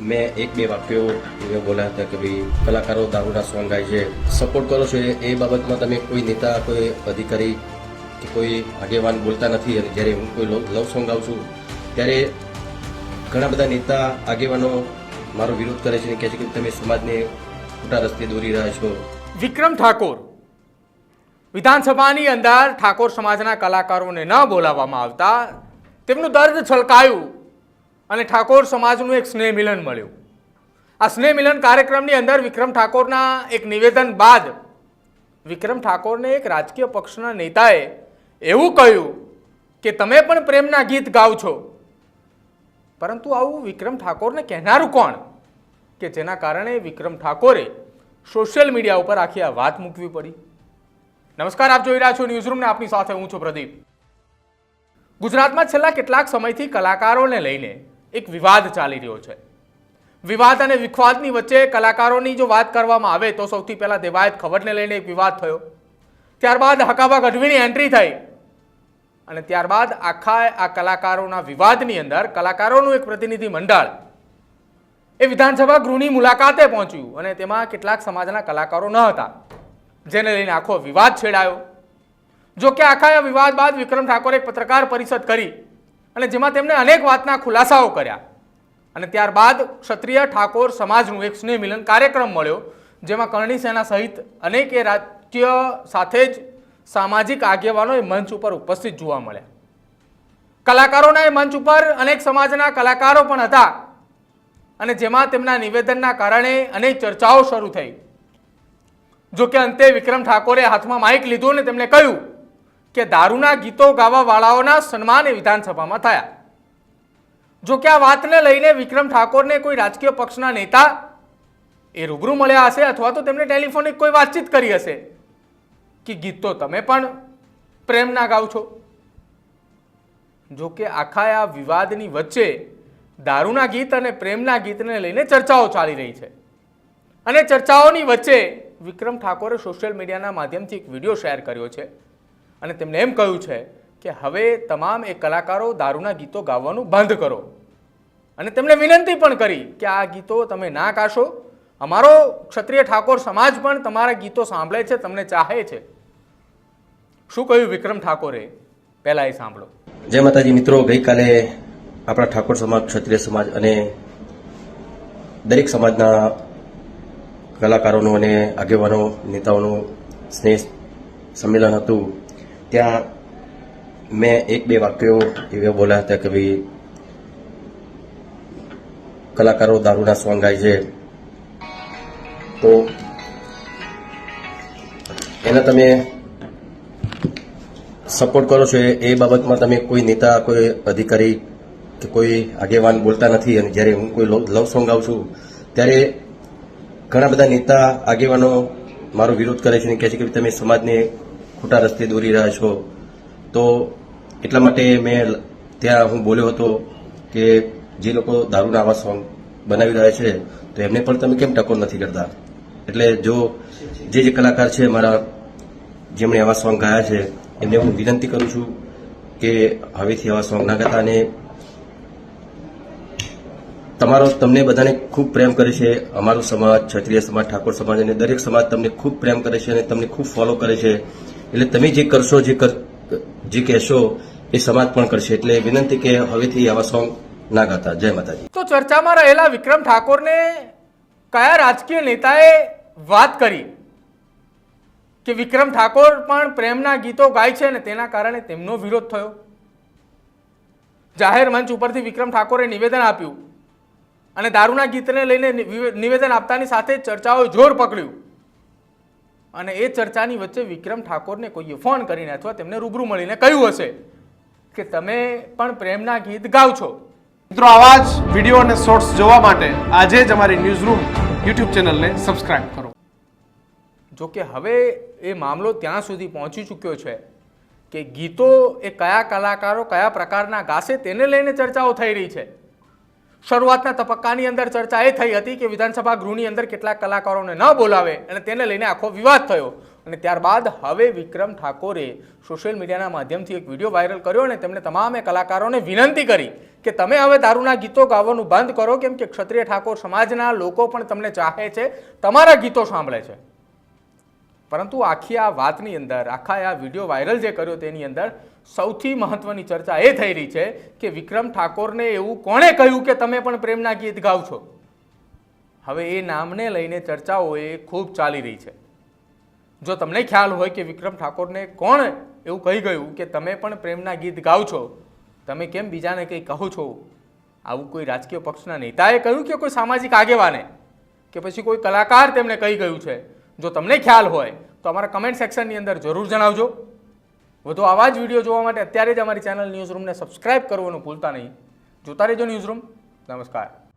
મેં એક બે વાક્યો એવા બોલ્યા હતા કે ભાઈ કલાકારો દારૂના સોંગ ગાય છે સપોર્ટ કરો છો એ બાબતમાં તમે કોઈ નેતા, કોઈ અધિકારી કે કોઈ આગેવાન બોલતા નથી અને જ્યારે હું કોઈ લવ સોંગ ગાઉં છું, ત્યારે ઘણા બધા નેતા, આગેવાનો મારો વિરોધ કરે છે અને કહે છે કે તમે સમાજને ખોટા રસ્તે દોરી રહ્યા છો. વિક્રમ ઠાકોર. વિધાનસભાની અંદર ઠાકોર સમાજના કલાકારોને ન બોલાવવામાં આવતા તેમનું દર્દ છલકાયું. અને ઠાકોર સમાજનું એક સ્નેહ મિલન મળ્યું. આ સ્નેહ મિલન કાર્યક્રમની અંદર વિક્રમ ઠાકોરના એક નિવેદન બાદ વિક્રમ ઠાકોરને એક રાજકીય પક્ષના નેતાએ એવું કહ્યું કે, તમે પણ પ્રેમના ગીત ગાઓ છો. પરંતુ આવું વિક્રમ ઠાકોરને કહેનારું કોણ? કે જેના કારણે વિક્રમ ઠાકોરે સોશિયલ મીડિયા ઉપર આખી આ વાત મૂકવી પડી. નમસ્કાર, આપ જોઈ રહ્યા છો ન્યૂઝરૂમને. આપની સાથે હું છું પ્રદીપ. ગુજરાતમાં છેલ્લા કેટલાક સમયથી કલાકારોને લઈને એક વિવાદ ચાલી રહ્યો છે. વિવાદ અને વિખવાદની વચ્ચે કલાકારોની જો વાત કરવામાં આવે તો સૌથી પહેલાં દેવાયત ખબરને લઈને એક વિવાદ થયો. ત્યારબાદ હકાબા ગઢવીની એન્ટ્રી થઈ. અને ત્યારબાદ આખા આ કલાકારોના વિવાદની અંદર કલાકારોનું એક પ્રતિનિધિ મંડળ એ વિધાનસભા ગૃહની મુલાકાતે પહોંચ્યું અને તેમાં કેટલાક સમાજના કલાકારો ન હતા. જેને લઈને આખો વિવાદ છેડાયો. જો કે આખા વિવાદ બાદ વિક્રમ ઠાકોરે પત્રકાર પરિષદ કરી. અને જેમાં તેમણે અનેક વાતના ખુલાસાઓ કર્યા. અને ત્યારબાદ ક્ષત્રિય ઠાકોર સમાજનું એક સ્નેહ મિલન કાર્યક્રમ મળ્યો, જેમાં કરણી સેના સહિત અનેક એ રાજ્ય સાથે જ સામાજિક આગેવાનો એ મંચ ઉપર ઉપસ્થિત જોવા મળ્યા. કલાકારોના એ મંચ ઉપર અનેક સમાજના કલાકારો પણ હતા. અને જેમાં તેમના નિવેદનના કારણે અનેક ચર્ચાઓ શરૂ થઈ. જો કે અંતે વિક્રમ ઠાકોરે હાથમાં માઇક લીધું અને તેમણે કહ્યું કે દારૂના ગીતો ગાવાવાળાઓના સન્માન એ વિધાનસભામાં થયા. જો કે આ વાતને લઈને વિક્રમ ઠાકોરને કોઈ રાજકીય પક્ષના નેતા એ રૂબરૂ મળ્યા હશે અથવા તો તેમણે ટેલિફોનિક કોઈ વાતચીત કરી હશે કે ગીત તો તમે પણ પ્રેમના ગાવ છો. જો કે આખા આ વિવાદની વચ્ચે દારૂના ગીત અને પ્રેમના ગીતને લઈને ચર્ચાઓ ચાલી રહી છે. અને ચર્ચાઓની વચ્ચે વિક્રમ ઠાકોરે સોશિયલ મીડિયાના માધ્યમથી એક વીડિયો શેર કર્યો છે. અને તેમણે એમ કહ્યું છે કે હવે તમામ એ કલાકારો દારૂના ગીતો ગાવાનું બંધ કરો. અને તેમણે વિનંતી પણ કરી કે આ ગીતો તમે ના કાશો અમારો ક્ષત્રિય ઠાકોર સમાજ પણ તમારા ગીતો સાંભળે છે, તમને ચાહે છે. શું કહ્યું વિક્રમ ઠાકોરે? પહેલા એ સાંભળો. જય માતાજી મિત્રો, ગઈકાલે આપણા ઠાકોર સમાજ, ક્ષત્રિય સમાજ અને દરેક સમાજના કલાકારોનું અને આગેવાનો, નેતાઓનું સ્નેહ સંમેલન હતું. ત્યાં મેં એક, બે વાક્યો એવા બોલ્યા હતા કે ભાઈ, કલાકારો દારૂના સોંગ ગાય છે. તો એને તમે સપોર્ટ કરો છો એ બાબતમાં તમે કોઈ નેતા, કોઈ અધિકારી કે કોઈ આગેવાન બોલતા નથી અને જ્યારે હું કોઈ લવ સોંગ ગાઉં છું, ત્યારે ઘણા બધા નેતા, આગેવાનો મારો વિરોધ કરે છે અને કહે છે કે તમે સમાજને ખોટા રસ્તે દોરી રહ્યા છો? તો એટલા માટે મેં ત્યાં હું બોલ્યો હતો કે જે લોકો દારૂના આવા સોંગ બનાવી રહ્યા છે, તો એમને પણ તમે કેમ ટકોર નથી કરતા? એટલે જો જે જે કલાકાર છે મારા, જેમણે આવા સોંગ ગાયા છે, એમને હું વિનંતી કરું છું કે હવેથી આવા સોંગ ના ગાતા અને તમારો, તમને બધાને ખૂબ પ્રેમ કરે છે, અમારો સમાજ, ક્ષત્રિય સમાજ, ઠાકોર સમાજ અને દરેક સમાજ તમને ખૂબ પ્રેમ કરે છે અને તમને ખૂબ ફોલો કરે છે. એટલે તમે જે કરશો, જે જે કહેશો, એ સમાજ પણ કરશે. એટલે વિનંતી કે હવેથી આવા સોંગ ના ગાતા. જય માતાજી. તો ચર્ચામાં રહેલા વિક્રમ ઠાકોરને કયા રાજકીય નેતાએ વાત કરી? કે વિક્રમ ઠાકોર પણ પ્રેમના ગીતો ગાય છે અને તેના કારણે તેમનો વિરોધ થયો? જાહેર મંચ ઉપરથી વિક્રમ ઠાકોરે નિવેદન આપ્યું અને દારૂના ગીતને લઈને નિવેદન આપતાની સાથે ચર્ચાઓએ જોર પકડ્યું. અને એ ચર્ચાની વચ્ચે વિક્રમ ઠાકોરને કોઈએ ફોન કરીને અથવા તેમને રૂબરૂ મળીને કહ્યું હશે કે તમે પણ પ્રેમના ગીત ગાવ છો. મિત્રો આવા જ વીડિયો અને શોર્ટ્સ જોવા માટે આજે જ અમારી ન્યૂઝ રૂમ યુટ્યુબ ચેનલને સબસ્ક્રાઇબ કરો. જો કે હવે એ મામલો ત્યાં સુધી પહોંચી ચૂક્યો છે કે ગીતો એ કયા કલાકારો કયા પ્રકારના ગાશે તેને લઈને ચર્ચાઓ થઈ રહી છે. શરૂઆતના તબક્કાની અંદર ચર્ચા એ થઈ હતી કે વિધાનસભા ગૃહની અંદર કેટલાક કલાકારોને ન બોલાવે અને તેને લઈને આખો વિવાદ થયો. અને ત્યારબાદ હવે વિક્રમ ઠાકોરે સોશિયલ મીડિયાના માધ્યમથી એક વીડિયો વાયરલ કર્યો અને તેમણે તમામે કલાકારોને વિનંતી કરી કે તમે હવે દારૂના ગીતો ગાવાનું બંધ કરો, કેમ કે ક્ષત્રિય ઠાકોર સમાજના લોકો પણ તમને ચાહે છે, તમારા ગીતો સાંભળે છે. પરંતુ આખી આ વાતની અંદર, આખા આ વીડિયો વાયરલ જે કર્યો તેની અંદર સૌથી મહત્વની ચર્ચા એ થઈ રહી છે કે વિક્રમ ઠાકોરને એવું કોણે કહ્યું કે તમે પણ પ્રેમના ગીત ગાવ છો? હવે એ નામને લઈને ચર્ચાઓ એ ખૂબ ચાલી રહી છે. જો તમને ખ્યાલ હોય કે વિક્રમ ઠાકોરને કોણ એવું કહી ગયું કે તમે પણ પ્રેમના ગીત ગાવ છો, તમે કેમ બીજાને કંઈ કહો છો? આવું કોઈ રાજકીય પક્ષના નેતાએ કહ્યું કે કોઈ સામાજિક આગેવાને? કે પછી કોઈ કલાકાર તેમણે કહી ગયું છે? જો તમને ખ્યાલ હોય તો અમારા કમેન્ટ સેક્શનની અંદર જરૂર જણાવજો. વધુ આવા જ વીડિયો જોવા માટે અત્યારે જ અમારી ચેનલ ન્યૂઝ રૂમને સબસ્ક્રાઇબ કરવાનું ભૂલતા નહીં. જોતા રહેજો ન્યૂઝ રૂમ નમસ્કાર.